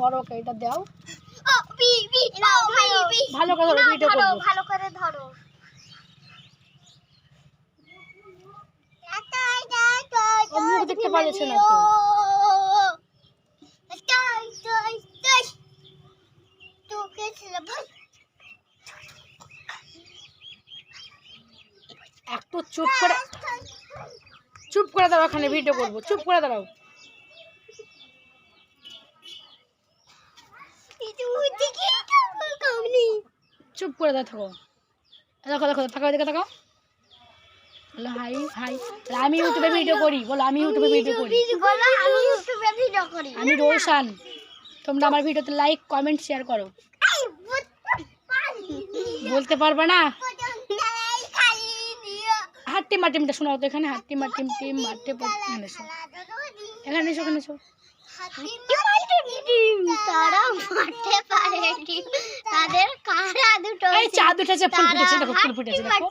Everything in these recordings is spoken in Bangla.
ধরো ওকে, এটা দাও। ভালো করে ধরো ভিডিও করব। ভালো করে ধরো। মুখ দেখতে পারছে না তো। একটু চুপ করে চুপ করে দাও এখানে ভিডিও করব। চুপ করে দাঁড়াও। চুপ করে দাও থাকো। দেখো দেখো থাকো দেখো থাকো। হ্যালো হাই হাই আমি ইউটিউবে ভিডিও করি বলো আমি ইউটিউবে ভিডিও করি। বলো আমি ইউটিউবে ভিডিও করি। আমি রোশান তোমরা আমার ভিডিওতে লাইক কমেন্ট শেয়ার করো। বলতে পারবে না? হাট্টি মাটিমটা শোনাও তো এখানে হাট্টি মাটিম টিম মাঠে এখানে এসো। এখানে এসো এখানে এসো। তারা মারতে কারা দুটো এই চাঁদ উঠেছে ফুল ফুটেছে দেখো ফুল ফুটেছে দেখো।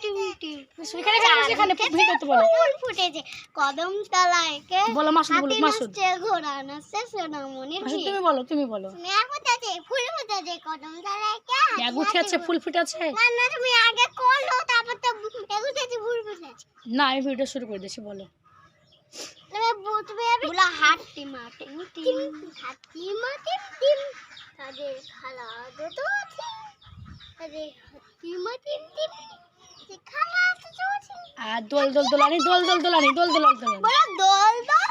এসো, এখানে এখানে এখানে ভিডিও তো বলো। ফুল ফুটেছে। কদম তলায় কে বলো মাসুদ বলো হাতি মাসুদ। নাচছে ঘোড়া নাচছে সোনামণির মাসুদ। তুমি বলো তুমি বলো। মেয়ে ফুটেছে ফুল ফুটেছে কদম তলায় কে ব্যাগ উঠে আছে ফুল ফুটে আছে না না তুমি আগে করল তারপর তো এগুতেছে ফুল ফুটেছে। না আমি ভিডিও শুরু করে দিয়েছি বলো। তুমি বু- তুমি বলা হাট্টি মাটি টিম হাট্টি মাটি টিম। তাদের খালা দুটো টিম তাদের হাট্টি মাটি টিম যে খালা দুটো টিম আর দোল দোল দোলানি দোল দোল দোলানি দোল দোল দোলানি